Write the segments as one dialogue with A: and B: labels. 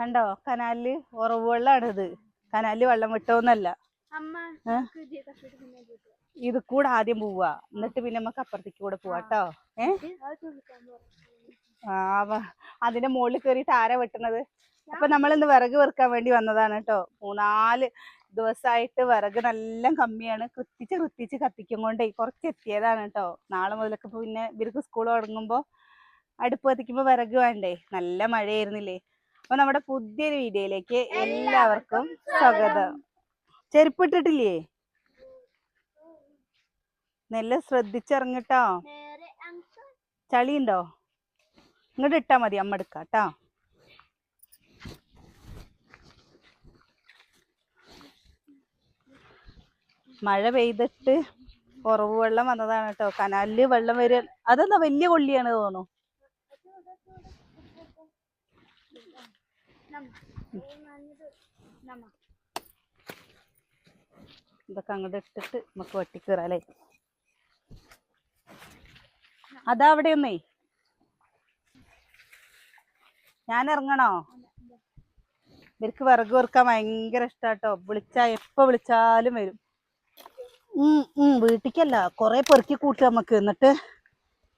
A: കണ്ടോ? കനാലിൽ ഉറവ് വെള്ളാണിത് കനാലിൽ വെള്ളം വിട്ടോന്നല്ല
B: ഇത്
A: കൂടെ ആദ്യം പോവാ. എന്നിട്ട് പിന്നെ നമുക്ക് അപ്പുറത്തേക്ക് കൂടെ പോവാട്ടോ ഏ? അതിന്റെ മുകളിൽ കയറിയിട്ട് ആരാ വെട്ടണത് അപ്പൊ നമ്മൾ ഇന്ന് വിറക് വെറുക്കാൻ വേണ്ടി വന്നതാണ് കേട്ടോ മൂന്നാൽ ദിവസമായിട്ട് വിറക് നല്ല കമ്മിയാണ്. കൃത്തിച്ച് കൃത്തിച്ച് കത്തിക്കും കൊണ്ടേ കുറച്ച് എത്തിയതാണ് കേട്ടോ നാളെ മുതലൊക്കെ പിന്നെ ഇവർക്ക് സ്കൂൾ തുടങ്ങുമ്പോ അടുപ്പ് കത്തിക്കുമ്പോ വിറക് വേണ്ടേ? നല്ല മഴയായിരുന്നില്ലേ? അപ്പൊ നമ്മുടെ പുതിയൊരു വീഡിയോയിലേക്ക് എല്ലാവർക്കും സ്വാഗതം. ചെരുപ്പിട്ടിട്ടില്ലേ? നല്ല ശ്രദ്ധിച്ചിറങ്ങിട്ടോ. ചളിയുണ്ടോ? ഇങ്ങോട്ട് ഇട്ടാ മതി അമ്മ എടുക്കാം കേട്ടോ മഴ പെയ്തിട്ട് കുറവ് വെള്ളം വന്നതാണ് കേട്ടോ കനാലിൽ വെള്ളം വരിക അതെന്താ വലിയ കൊള്ളിയാണ് തോന്നുന്നു. ഇതൊക്കെ അങ്ങോട്ട് ഇട്ടിട്ട് നമുക്ക് വെട്ടിക്കീറാലേ അതാ അവിടെ ഒന്നേ. ഞാൻ ഇറങ്ങണോ? ഇവർക്ക് വിറക് വെറുക്കാൻ ഭയങ്കര ഇഷ്ടാട്ടോ. വിളിച്ചാ എപ്പോ വിളിച്ചാലും വരും. വീട്ടിക്കല്ല. കൊറേ പെറുക്കി കൂട്ടുക നമുക്ക്. എന്നിട്ട്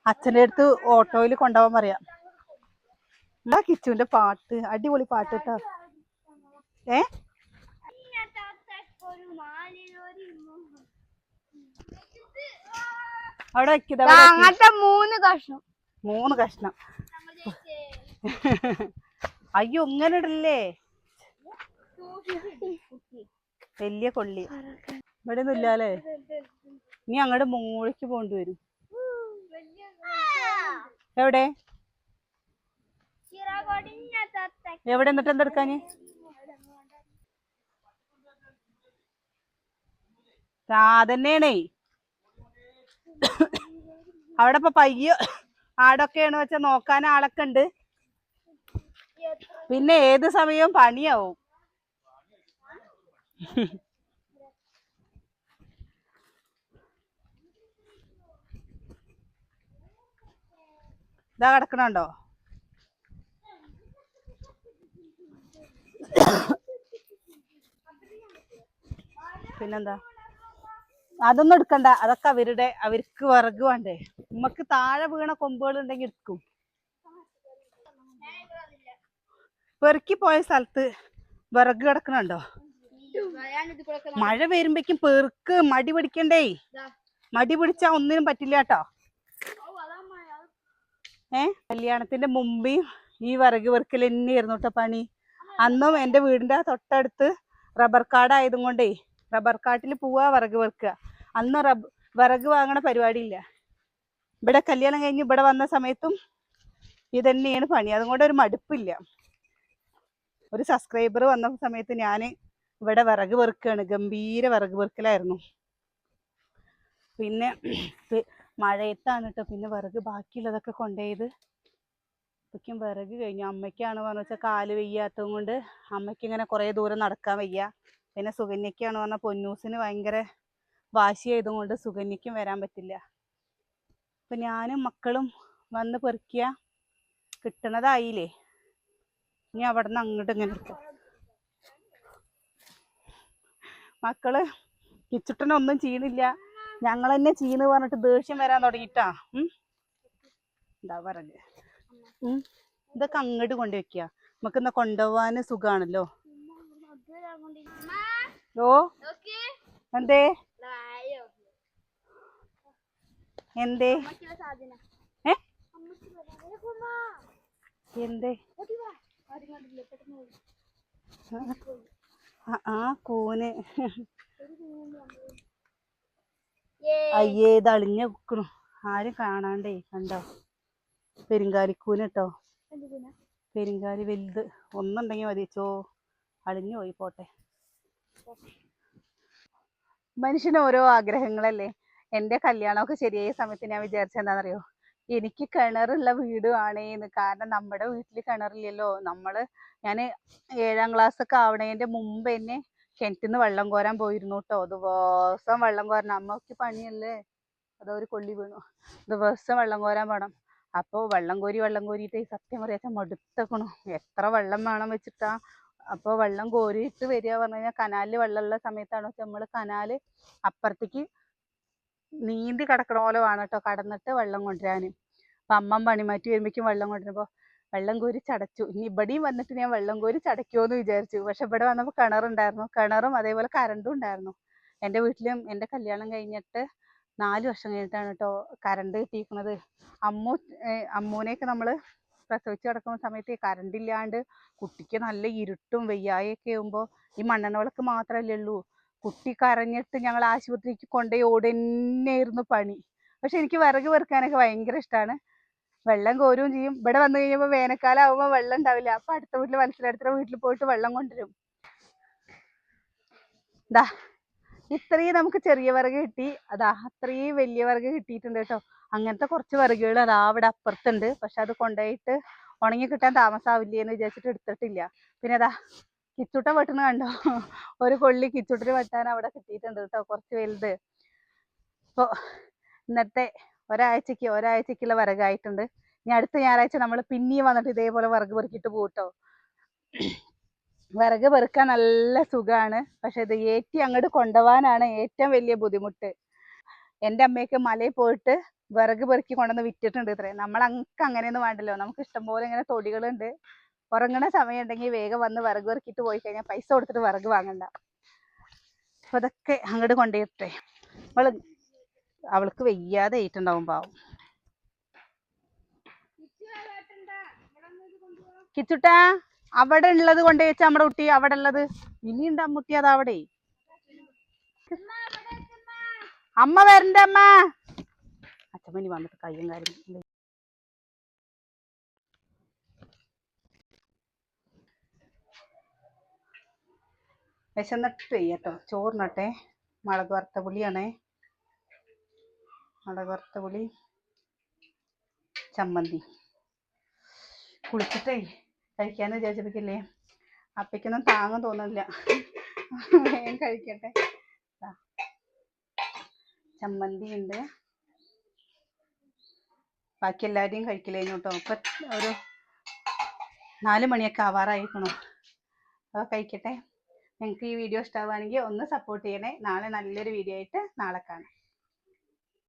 A: അച്ഛന്റെ അടുത്ത് ഓട്ടോയിൽ കൊണ്ടുപോകാൻ പറയാം. എന്താ കിച്ചുവിന്റെ പാട്ട്. അടിപൊളി പാട്ട് കേട്ടോ. ഏ. അവിടെ
B: അങ്ങനത്തെ മൂന്ന് കഷ്ണം.
A: മൂന്ന് കഷ്ണം. അയ്യോ ഇങ്ങനെ ഇടല്ലേ? വലിയ കൊള്ളി. ഇവിടെ ഒന്നും ഇല്ലാലേ ഇനി അങ്ങോട്ട് മൂളയ്ക്ക് പോണ്ടി വരും. എവിടെ? എവിടെ എന്നിട്ട് എന്തെടുക്കാന് ആ അതന്നെയാണേ. അവിടെ ഇപ്പൊ പയ്യ ആടൊക്കെയാണ് വെച്ചാ നോക്കാൻ ആളൊക്കെ ഉണ്ട്. പിന്നെ ഏത് സമയവും പണിയാവും. ഇതാ കിടക്കണുണ്ടോ? പിന്നെന്താ? അതൊന്നും എടുക്കണ്ട. അതൊക്കെ അവരുടെ അവർക്ക് വിറക് വേണ്ടേ. താഴെ വീണ കൊമ്പുകൾ ഉണ്ടെങ്കിൽ എടുക്കും. പെറുക്കി പോയ സ്ഥലത്ത് വിറക് കിടക്കണുണ്ടോ? മഴ വരുമ്പേക്കും പെറുക്ക് മടി പിടിക്കണ്ടേ? മടി പിടിച്ചാ ഒന്നിനും പറ്റില്ല കേട്ടോ. ഏ? കല്യാണത്തിന്റെ മുമ്പേ ഈ വിറക് പെറുക്കൽ തന്നെയായിരുന്നു കേട്ടോ പണി. അന്നും എന്റെ വീടിന്റെ തൊട്ടടുത്ത് റബ്ബർ കാട് ആയതും കൊണ്ടേ റബ്ബർ കാട്ടിൽ പോവുക വിറക് വെറുക്കുക അന്ന് റബ് വിറക് വാങ്ങണ പരിപാടിയില്ല. ഇവിടെ കല്യാണം കഴിഞ്ഞ് ഇവിടെ വന്ന സമയത്തും ഇതന്നെയാണ് പണി. അതുകൊണ്ട് ഒരു മടുപ്പില്ല. ഒരു സബ്സ്ക്രൈബർ വന്ന സമയത്ത് ഞാൻ ഇവിടെ വിറക് പെറുക്കുകയാണ് ഗംഭീര വിറക് പെറുക്കലായിരുന്നു. പിന്നെ മഴയത്താണ് കേട്ടോ പിന്നെ വിറക് ബാക്കിയുള്ളതൊക്കെ കൊണ്ടുപോയത് അപ്പോഴേക്കും വിറക് കഴിഞ്ഞു. അമ്മയ്ക്കാണ് പറഞ്ഞു വെച്ചാൽ കാൽ വയ്യാത്തത് കൊണ്ട് അമ്മയ്ക്ക് ഇങ്ങനെ കുറേ ദൂരം നടക്കാൻ വയ്യ. പിന്നെ സുകന്യക്കാണ് പറഞ്ഞാൽ പൊന്നൂസിന് ഭയങ്കര വാശി ആയതുകൊണ്ട് സുകന്യക്കും വരാൻ പറ്റില്ല. അപ്പം ഞാനും മക്കളും വന്ന് പെറുക്കിയ കിട്ടണതായില്ലേ? ഇനി അവിടെ നിന്ന് അങ്ങോട്ട് ഇങ്ങനെ എടുക്കാം. മക്കൾ കിച്ചുട്ടനൊന്നും ചെയ്യണില്ല. ഞങ്ങൾ തന്നെ ചെയ്യണ് പറഞ്ഞിട്ട് ദേഷ്യം വരാൻ തുടങ്ങിട്ടാ എന്താ പറഞ്ഞ ഉം ഇതൊക്കെ അങ്ങോട്ട് കൊണ്ടുവയ്ക്കുക നമുക്ക് എന്നാ കൊണ്ടുപോവാന് സുഖാണല്ലോ. ഓ? എന്തേ? എന്തേ? എന്തേ? ആ കൂന്. അയ്യേ ഇത് അളിഞ്ഞ വെക്കണു ആരും കാണാണ്ടേ കണ്ടോ? പെരുങ്കാലിക്കൂന് കേട്ടോ പെരുങ്കാലി വലുത്. ഒന്നുണ്ടെങ്കിൽ മതി. ചോ അളിഞ്ഞു പോയി പോട്ടെ. മനുഷ്യന് ഓരോ ആഗ്രഹങ്ങളല്ലേ? എന്റെ കല്യാണമൊക്കെ ശരിയായ സമയത്ത് ഞാൻ വിചാരിച്ചത് എന്താണെന്നറിയോ? എനിക്ക് കിണറുള്ള വീട് ആണേന്ന് കാരണം നമ്മുടെ വീട്ടിൽ കിണറില്ലല്ലോ. നമ്മൾ ഞാൻ ഏഴാം ക്ലാസ് ഒക്കെ ആവണേന്റെ മുമ്പ് തന്നെ കിണറ്റിൽ നിന്ന് വെള്ളം കോരാൻ പോയിരുന്നു കേട്ടോ ദിവസം വെള്ളം കോരണം. അമ്മയ്ക്ക് പണിയല്ലേ? അതോ ഒരു കൊള്ളി വീണു. ദിവസം വെള്ളം കോരാൻ പോണം. അപ്പോൾ വെള്ളം കോരി വെള്ളം കോരിയിട്ട് സത്യം പറയാച്ച മടുത്തക്കണു. എത്ര വെള്ളം വേണം വെച്ചിട്ടാ. അപ്പോൾ വെള്ളം കോരിയിട്ട് വരിക പറഞ്ഞു കഴിഞ്ഞാൽ കനാലിൽ വെള്ളമുള്ള സമയത്താണ് വെച്ചാൽ നമ്മൾ കനാല് അപ്പുറത്തേക്ക് നീന്തി കടക്കണ പോലെ വേണം കേട്ടോ കടന്നിട്ട് വെള്ളം കൊണ്ടുവരാൻ അപ്പം അമ്മ പണിമാറ്റി വരുമ്പോഴേക്കും വെള്ളം കൊണ്ടുവരുമ്പോൾ വെള്ളം കോരി ചടച്ചു. ഇനി ഇവിടെയും വന്നിട്ട് ഞാൻ വെള്ളം കോരി ചടയ്ക്കുമോ എന്ന് വിചാരിച്ചു. പക്ഷെ ഇവിടെ വന്നപ്പോൾ കിണറുണ്ടായിരുന്നു. കിണറും അതേപോലെ കറണ്ടും ഉണ്ടായിരുന്നു. എന്റെ വീട്ടിലും എന്റെ കല്യാണം കഴിഞ്ഞിട്ട് നാല് വർഷം കഴിഞ്ഞിട്ടാണ് കേട്ടോ കറണ്ട് കിട്ടിയിരിക്കുന്നത്. അമ്മു അമ്മൂനെയൊക്കെ നമ്മൾ പ്രസവിച്ച് കിടക്കുന്ന സമയത്ത് കറണ്ട് ഇല്ലാണ്ട് കുട്ടിക്ക് നല്ല ഇരുട്ടും വെയ്യായൊക്കെ ആകുമ്പോൾ ഈ മണ്ണെണ്ണ വിളക്ക് മാത്രമല്ലേ ഉള്ളൂ. കുട്ടി കരഞ്ഞിട്ട് ഞങ്ങൾ ആശുപത്രിക്ക് കൊണ്ടുപോയി ഓടന്നെയായിരുന്നു പണി. പക്ഷെ എനിക്ക് വിറക് വെറുക്കാനൊക്കെ ഭയങ്കര ഇഷ്ടമാണ് വെള്ളം കോരുകയും ചെയ്യും. ഇവിടെ വന്നു കഴിഞ്ഞപ്പോൾ വേനൽക്കാലം ആകുമ്പോൾ വെള്ളം ഉണ്ടാവില്ല. അപ്പൊ അടുത്ത വീട്ടിൽ മത്സരടുത്ത വീട്ടിൽ പോയിട്ട് വെള്ളം കൊണ്ടുവരും. ദാ. ഇത്രയും നമുക്ക് ചെറിയ വിറക് കിട്ടി. അതാ അത്രയും വലിയ വിറക് കിട്ടിയിട്ടുണ്ട് കേട്ടോ. അങ്ങനത്തെ കുറച്ച് വിറകുകൾ അതാ അവിടെ അപ്പുറത്തുണ്ട്. പക്ഷെ അത് കൊണ്ടുപോയിട്ട് ഉണങ്ങി കിട്ടാൻ താമസാവില്ലേ എന്ന് വിചാരിച്ചിട്ട് എടുത്തിട്ടില്ല. പിന്നെ അതാ കിച്ചുട്ട വെട്ടുന്ന കണ്ടോ? ഒരു കൊള്ളി കിച്ചുട്ടിന് വെട്ടാൻ അവിടെ കിട്ടിയിട്ടുണ്ട് കേട്ടോ കുറച്ച് വലുത്. അപ്പോൾ ഇന്നത്തെ ഒരാഴ്ചക്ക് ഒരാഴ്ചക്കുള്ള വിറകായിട്ടുണ്ട്. ഇനി അടുത്ത ഞായറാഴ്ച നമ്മൾ പിന്നെയും വന്നിട്ട് ഇതേപോലെ വിറക് പെറുക്കിയിട്ട് പോകും കേട്ടോ. വിറക് പെറുക്കാൻ നല്ല സുഖമാണ് പക്ഷെ ഇത് ഏറ്റി അങ്ങോട്ട് കൊണ്ടുപോകാനാണ് ഏറ്റവും വലിയ ബുദ്ധിമുട്ട്. എന്റെ അമ്മയൊക്കെ മലയിൽ പോയിട്ട് വിറക് പെറുക്കി കൊണ്ടുവന്ന് വിറ്റിട്ടുണ്ട് ഇത്രയും നമ്മൾ അങ്ങക്ക് അങ്ങനെയൊന്നും വേണ്ടല്ലോ. നമുക്ക് ഇഷ്ടംപോലെ ഇങ്ങനെ തൊടികളുണ്ട്. ഉറങ്ങണ സമയം ഉണ്ടെങ്കിൽ വേഗം വന്ന് വിറക് പെറുക്കിയിട്ട് പോയി കഴിഞ്ഞാൽ പൈസ കൊടുത്തിട്ട് വിറക് വാങ്ങണ്ട. അപ്പൊ അതൊക്കെ അങ്ങോട്ട് കൊണ്ടുപോയിട്ടെ അവൾ അവൾക്ക് വയ്യാതെ ഏറ്റുണ്ടാവും പാവം. കിച്ചുട്ടാ? അവിടെ ഉള്ളത് കൊണ്ട് വെച്ചാ നമ്മുടെ കുട്ടി അവിടെ ഉള്ളത്? ഇനി ഉണ്ട് അമ്മുട്ടി അത് അവിടെ. അമ്മ വരണ്ട അമ്മ. അച്ഛമ്മനി വന്നിട്ട് കയ്യും കാര്യം വിശന്നിട്ട് ചെയ്യട്ടോ ചോറിനട്ടെ. മുളക് വറുത്ത പുളിയാണേ. മുളക് വറുത്ത പുളി. ചമ്മന്തി. കുളിച്ചിട്ടേ. കഴിക്കാന്ന് വിചാരിച്ചപ്പോഴേക്കില്ലേ അപ്പയ്ക്കൊന്നും താങ്ങും തോന്നുന്നില്ല. വേഗം കഴിക്കട്ടെ. ചമ്മന്തി ഉണ്ട് ബാക്കി എല്ലാവരെയും കഴിക്കില്ലേ കേട്ടോ ഇപ്പൊ ഒരു നാല് മണിയൊക്കെ ആവാറായിരിക്കണു അപ്പോൾ കഴിക്കട്ടെ. നിങ്ങൾക്ക് ഈ വീഡിയോ ഇഷ്ടമാവുകയാണെങ്കിൽ ഒന്ന് സപ്പോർട്ട് ചെയ്യണേ. നാളെ നല്ലൊരു വീഡിയോ ആയിട്ട് നാളെ കാണാം.